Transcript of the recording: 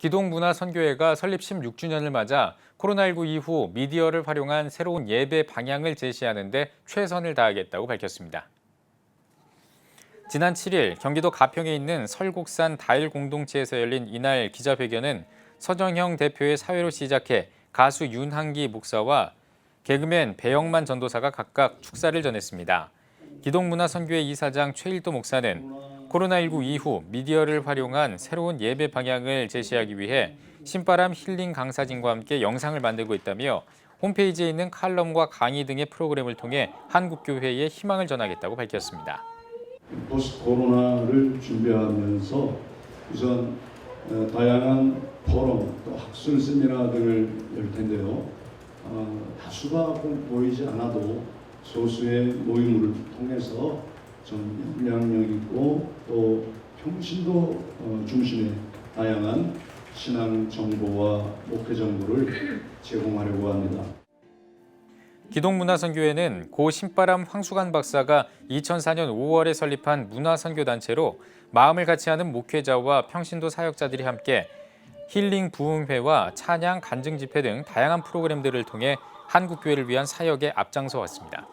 기동문화 선교회가 설립 16주년을 맞아 코로나19 이후 미디어를 활용한 새로운 예배 방향을 제시하는 데 최선을 다하겠다고 밝혔습니다. 지난 7일 경기도 가평에 있는 설곡산 다일 공동체에서 열린 이날 기자회견은 서정형 대표의 사회로 시작해 가수 윤한기 목사와 개그맨 배영만 전도사가 각각 축사를 전했습니다. 기동문화선교회 이사장 최일도 목사는 코로나19 이후 미디어를 활용한 새로운 예배 방향을 제시하기 위해 신바람 힐링 강사진과 함께 영상을 만들고 있다며 홈페이지에 있는 칼럼과 강의 등의 프로그램을 통해 한국교회에 희망을 전하겠다고 밝혔습니다. 포스트 코로나를 준비하면서 우선 어, 다양한 포럼 또 학술 세미나들을 열 텐데요. 어, 다수가 꼭 보이지 않아도 소수의 모임을 통해서 좀 영향력 있고 또 평신도 어, 중심의 다양한 신앙 정보와 목회 정보를 제공하려고 합니다. 기동문화선교회는 고 신바람 황수관 박사가 2004년 5월에 설립한 문화선교단체로 마음을 같이 하는 목회자와 평신도 사역자들이 함께 힐링 부흥회와 찬양 간증 집회 등 다양한 프로그램들을 통해 한국 교회를 위한 사역에 앞장서 왔습니다.